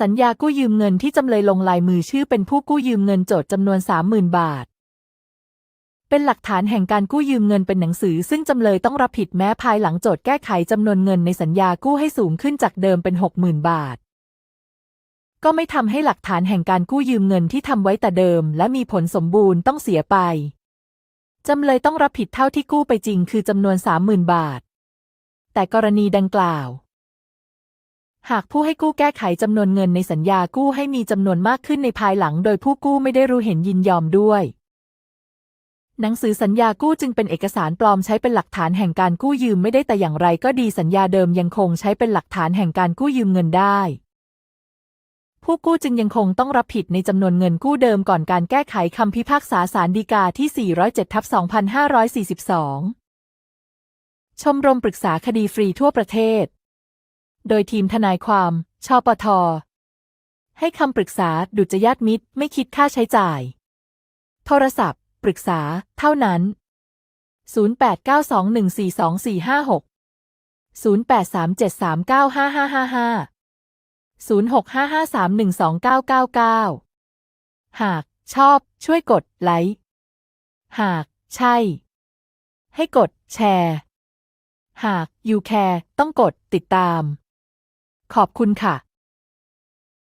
สัญญากู้ยืมเงินที่จำเลยลงลายมือชื่อเป็นผู้กู้ยืมเงินโจทย์จำนวน 30,000 บาท เป็นหลักฐานแห่งการกู้ยืมเงินเป็นหนังสือ ซึ่งจำเลยต้องรับผิดแม้ภายหลังโจทย์แก้ไขจำนวนเงินในสัญญากู้ให้สูงขึ้นจากเดิมเป็น 60,000 บาท ก็ไม่ทำให้หลักฐานแห่งการกู้ยืมเงินที่ทำไว้แต่เดิม และมีผลสมบูรณ์ต้องเสียไป จำเลยต้องรับผิดเท่าที่กู้ไปจริง คือจำนวน 30,000 บาท แต่กรณีดังกล่าว หากผู้ให้กู้แก้ไขจำนวนเงินในสัญญากู้ให้มีจำนวนมากขึ้นในภายหลัง โดยผู้กู้ไม่ได้รู้เห็นยินยอมด้วย หนังสือสัญญากู้จึงเป็นเอกสารปลอมใช้เป็นหลักฐานแห่งการกู้ยืมไม่ได้แต่อย่างไรก็ดีสัญญาเดิมยังคงใช้เป็นหลักฐานแห่งการกู้ยืมเงินได้ ผู้กู้จึงยังคงต้องรับผิดในจำนวนเงินกู้เดิมก่อนการแก้ไขคำพิพากษาศาลฎีกาที่ 407ทับ2542 ชมรมปรึกษาคดีฟรีทั่วประเทศ โดยทีมทนายความชปท ให้คำปรึกษาดุจยาตมิตรไม่คิดค่าใช้จ่าย โทรศัพท์ ปรึกษา เท่านั้น 0892142456 0837395555 0655312999 หากชอบช่วยกดไลค์ หากใช่ ให้กดแชร์ หาก you care ต้องกดติดตาม ขอบคุณค่ะ